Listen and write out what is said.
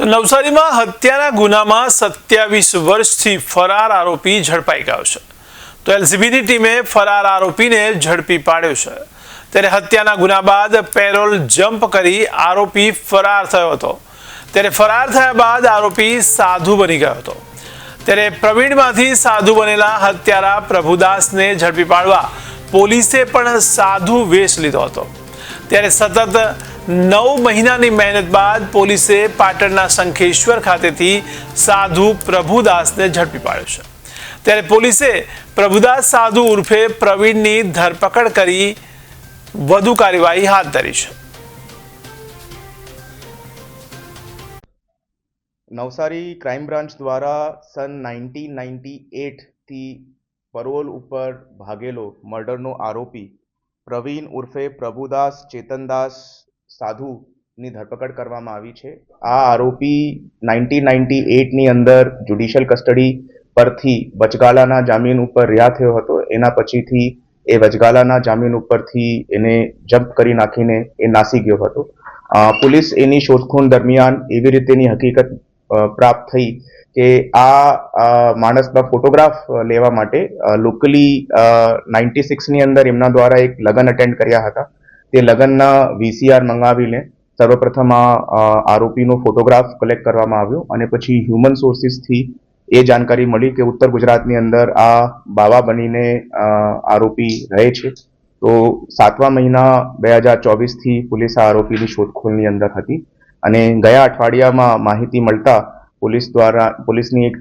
તો નવસારીમાં હત્યાના ગુનામાં સત્યાવીસ વર્ષથી ફરાર આરોપી ઝડપાઈ ગયો છે. તો એલસીબીની ટીમે ફરાર આરોપીને ઝડપી પાડ્યો છે. ત્યારે હત્યાના ગુના બાદ પેરોલ જમ્પ કરી આરોપી ફરાર થયો હતો. ત્યારે ફરાર થયા બાદ આરોપી સાધુ બની ગયો હતો. ત્યારે પ્રવીણમાંથી સાધુ બનેલા હત્યારા પ્રભુદાસને ઝડપી પાડવા પોલીસે પણ સાધુ વેશ લીધો હતો. ત્યારે સતત નવ મહિનાની મહેનત બાદ પોલીસે પાટણના શંખેશ્વર ખાતેથી સાધુ પ્રભુદાસને ઝડપી પાડ્યો છે. ત્યારે પોલીસે પ્રભુદાસ સાધુ ઉર્ફે પ્રવીણની ધરપકડ કરી વધુ કાર્યવાહી હાથ ધરી છે. નવસારી ક્રાઇમ બ્રાન્ચ દ્વારા સન નાઇન્ટીન નાઇન્ટી એટથી પરોલ ઉપર ભાગેલો મર્ડરનો આરોપી પ્રવીણ ઉર્ફે પ્રભુદાસ ચેતનદાસ સાધુની ધરપકડ કરવામાં આવી છે. આ આરોપી નાઇન્ટીન નાઇન્ટી એટની અંદર જ્યુડિશિયલ કસ્ટડી પરથી વચગાલાના જામીન ઉપર રહ્યા થયો હતો. એના પછીથી એ વચગાલાના જામીન ઉપરથી એને જમ્પ કરી નાખીને એ નાસી ગયો હતો. પોલીસ એની શોધખોળ દરમિયાન એવી રીતેની હકીકત પ્રાપ્ત થઈ કે આ માણસના ફોટોગ્રાફ લેવા માટે લોકલી નાઇન્ટી સિક્સની અંદર એમના દ્વારા એક લગ્ન અટેન્ડ કર્યા હતા. તે લગ્નના વીસીઆર મંગાવીને સર્વપ્રથમ આ આરોપીનો ફોટોગ્રાફ કલેક્ટ કરવામાં આવ્યો અને પછી હ્યુમન સોર્સિસથી એ જાણકારી મળી કે ઉત્તર ગુજરાતની અંદર આ બાવા બનીને આરોપી રહે છે. તો સાતમા મહિના બે હજાર ચોવીસથી પોલીસ આ આરોપીની શોધખોળની અંદર હતી. અને ગયા અઠવાડિયામાં માહિતી મળતા પોલીસ દ્વારા, પોલીસની એક